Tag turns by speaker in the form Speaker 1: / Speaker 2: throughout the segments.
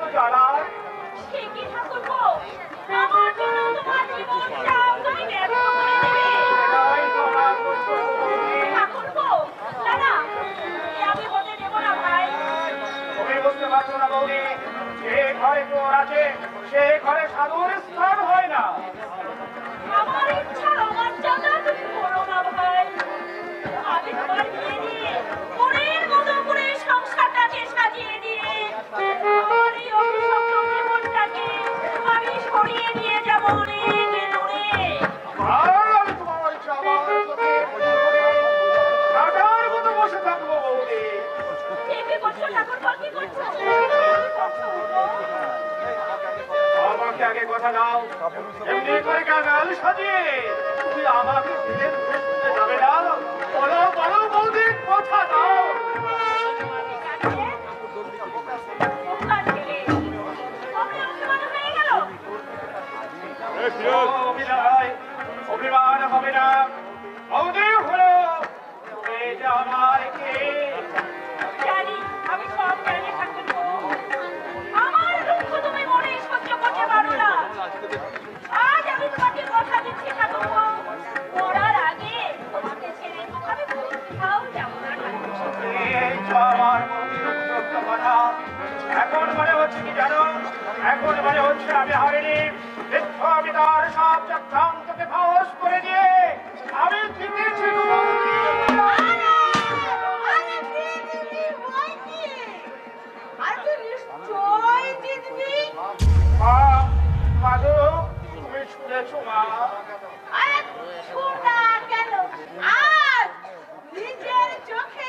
Speaker 1: 四卷
Speaker 2: 呢 আগে কথা দাও এমনি করে কাগাল সাজিয়ে তুমি আমাকে ফিরে যাবে yes. কথা। এখন মনে হচ্ছে কি জানো? এখন মনে হচ্ছে আমি হারিনি। আমি তার সব চক্রান্তকে ফাঁস করে দিয়ে আমি জিতেছি। মা মাধু তুমি শুনেছো
Speaker 1: আরে শুনা কেন? আজ নিজের চোখে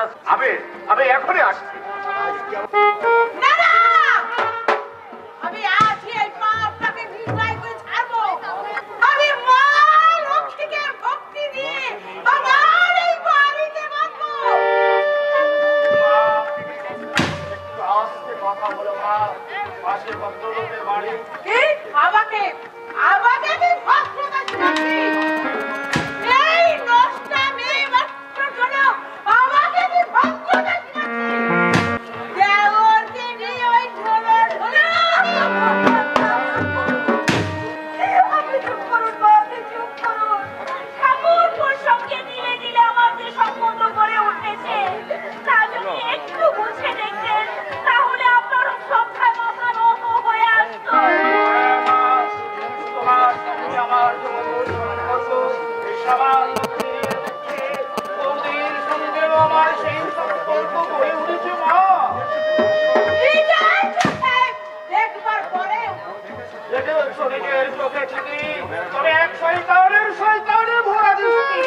Speaker 1: us
Speaker 2: চোখের চোখে ঠিকই তবে এক শয়তানের শয়তানে ভরা দৃষ্টি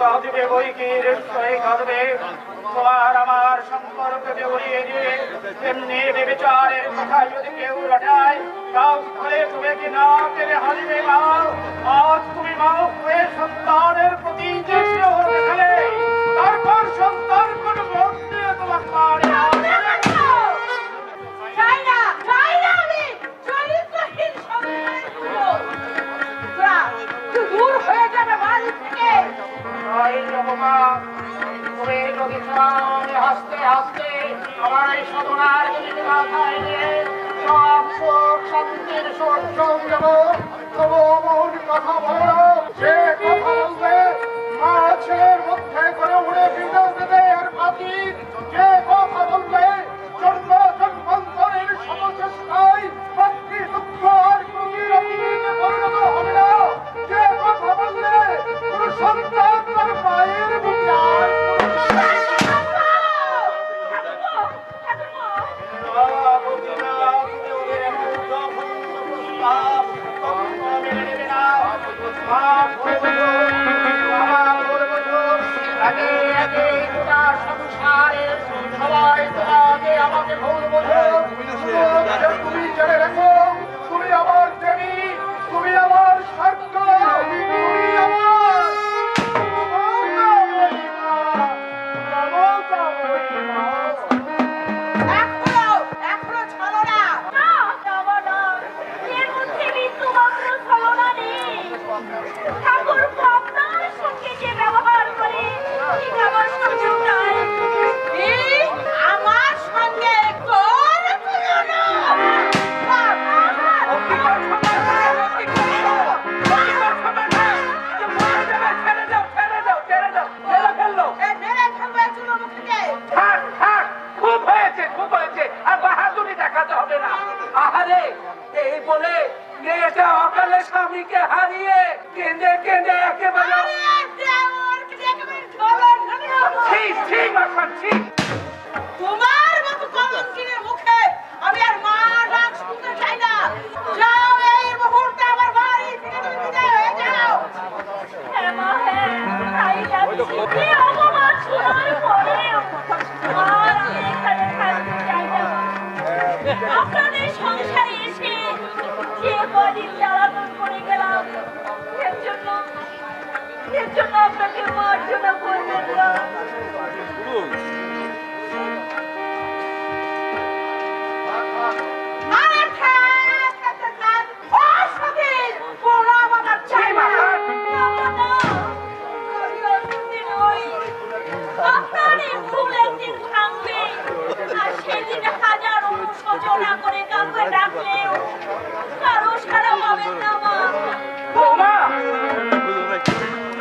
Speaker 2: কাঁদবে বই কি হৃদয় কাঁদবে। তোমার আমার এমনি বেবিচারের কথা যদি কেউ রটায় তাও ফলে তুমি কি না পেরে হারিবে মা আজ তুমি মা হয়ে সন্তানের প্রতি যে স্নেহ দেখালে তারপর সন্তান কোন মন দিয়ে
Speaker 1: তোরা তুই দূর হয়ে যাবে বাড়ি থেকে।
Speaker 2: হাসতে হাসতে। আমার এই সাধনার যদি মাথায় নিয়ে মাছের মধ্যে করে উড়ে বিদেশ দেবে আর পাখি যে কথা বলবে
Speaker 3: ঠিক
Speaker 1: তোমার মতো কলঙ্কিনের মুখে আমি আর মা ডাক শুনতে চাই না যাও এই মুহূর্তে আমার বাড়ি থেকে তুমি বিদায় হয়ে যাও
Speaker 3: হ্যাঁ মা, হ্যাঁ, তাই যাচ্ছি। অপমান শোনার পরেও আর আমি এখানে থাকতে চাই না। আপনাদের সংসারে এসে যে কদিন জ্বালাতন করে গেলাম এর জন্য এর জন্য আপনাকে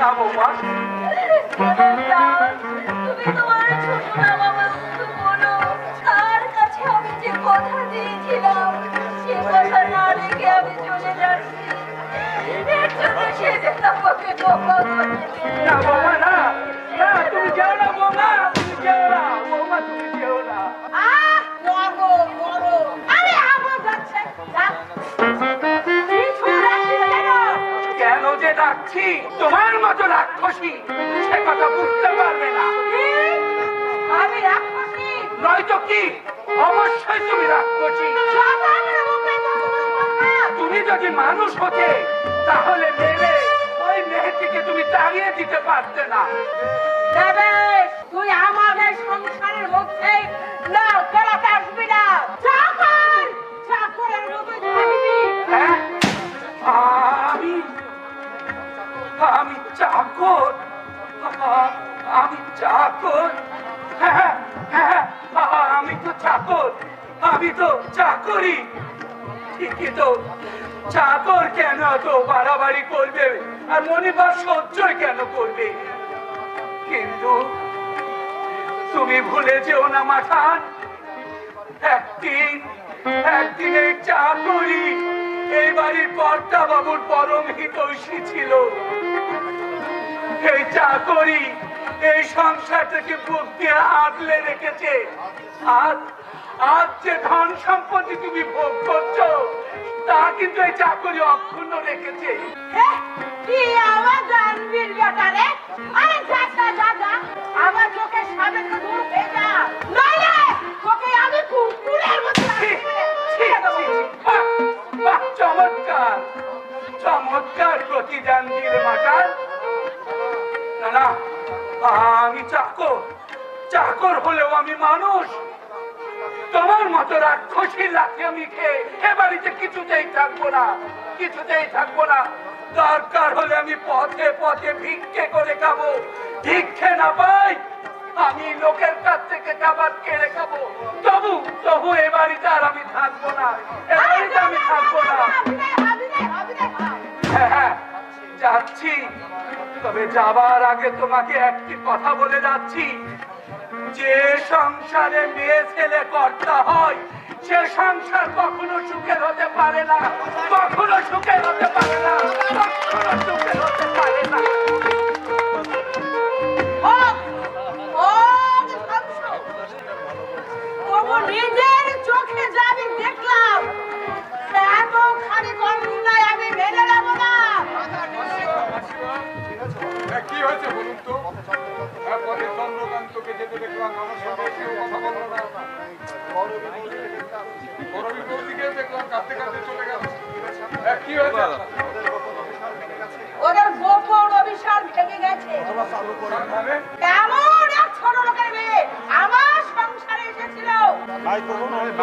Speaker 3: করে দেবে।
Speaker 4: না বৌমা না তুমি যেও না বৌমা। ডাকছি তোমার মতো রাক্ষসী সে কথা বুঝতে পারবে না।
Speaker 1: আমি রাক্ষসী?
Speaker 4: নয়তো কি? অবশ্যই তুমি রাক্ষসী। তুমি যদি মানুষ হতে তাহলে মেরে ওই মেয়েটিকে তুমি তাড়িয়ে দিতে পারতে না।
Speaker 1: তুই আমাদের সংসারের মধ্যে না গলাতে আসবি না।
Speaker 4: আমি তো চাকরি ঠিকই তো। চাকর কেন তো বাড়াবাড়ি করবে? আর মনিবার সহ্যই কেন করবে? কিন্তু তুমি ভুলে যেও না মাঠান একদিন একদিন এই চাকরি এই বাড়ির কর্তা বাবুর পরম হিতৈষী ছিল। এই চাকরি এই সংসারটাকে বুক দিয়ে আঁকলে রেখেছে। আজ আজ যে ধন সম্পত্তি তুমি ভোগ করছ তা কিন্তু এই চাকরি অক্ষুণ্ণ রেখেছে।
Speaker 1: কি আমার জানবীর ব্যাটারে আরে যাতা যাতা আমার চোখের সামনে থেকে দূর হয়ে যা নইলে তোকে আমি কুকুরের মতো
Speaker 4: ছি, ছি, ছি, বাহ, বাহ, চমৎকার। চমৎকার না আমি চাকর। চাকর হলেও আমি মানুষ। তোমার মতো রাক্ষসীর লাঠি আমি খেয়ে এ বাড়িতে কিছুতেই থাকব না কিছুতেই থাকব না। দরকার হলে আমি পথে পথে ভিক্ষে করে খাব। ভিক্ষে না পাই আমি লোকের কাছ থেকে খাবার কেড়ে খাব। তবু তবু এ বাড়িতে আর আমি থাকব না এ বাড়িতে আমি থাকব না। হ্যাঁ হ্যাঁ যাচ্ছি। তবে যাবার আগে তোমাকে একটি কথা বলে যাচ্ছি। যে সংসারে মেয়ে ছেলে কর্তা হয়, সে সংসার কখনো সুখের হতে পারে না, কখনো সুখের হতে পারে না, কখনো সুখের হতে পারে না।
Speaker 1: ওদের গোপন অভিশাপ ভেঙে গেছে।
Speaker 5: মানে
Speaker 1: এমন এক ছোট লোকের মেয়ে আমার সংসারে এসেছিল।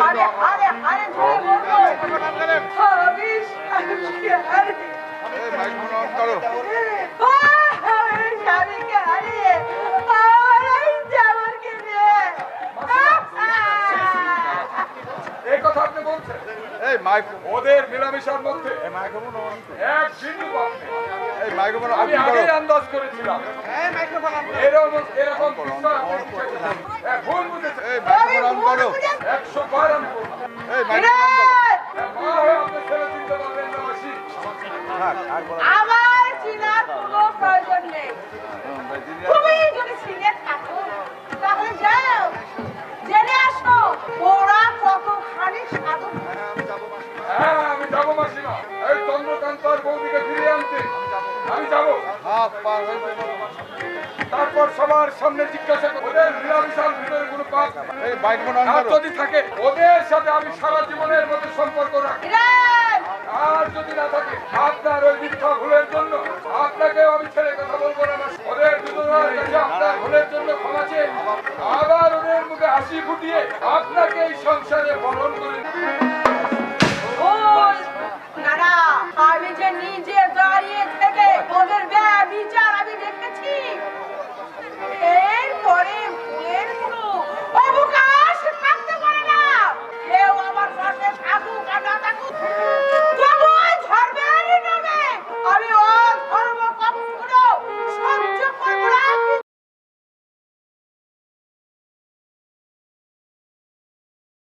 Speaker 1: আরে আরে আরে জোরে বলব। আমি স্বামীকে
Speaker 5: ওদের মিলামিশার মধ্যে। এক বিন্দু
Speaker 6: এই মাইক্রোফোন
Speaker 5: আমি আগেই আন্দাজ করেছিলাম। এরকম এরকম হ্যাঁ, ভুল বুঝেছে।
Speaker 6: এই মাইক্রোফোন অন করো।
Speaker 5: একশো বার আমি
Speaker 6: এই মাইক্রোফোন অন করো।
Speaker 5: মা আপনি ছেলে চিনতে পারবেন না মাসি
Speaker 6: থাক আর বলা।
Speaker 1: আমার চিনার কোনো প্রয়োজন নেই। তুমি যদি চিনে থাকো তাহলে যাও জেনে আসো ওরা কতখানি সাধু
Speaker 5: তারপর সবার সামনে জিজ্ঞাসা ওদের মিলামিশার ভিতরে কোনো পাপ এই থাকে ওদের সাথে আমি সারা
Speaker 6: জীবনের মধ্যে সম্পর্ক
Speaker 5: রাখি। আর যদি না থাকে আপনার ওই মিথ্যা ভুলের জন্য আপনাকেও
Speaker 6: আমি ছেড়ে কথা
Speaker 5: বলব
Speaker 6: না
Speaker 5: ওদের আপনার ভুলের জন্য ক্ষমা চেয়ে আবার ওদের মুখে হাসি ফুটিয়ে আপনাকে এই সংসারে বরণ করে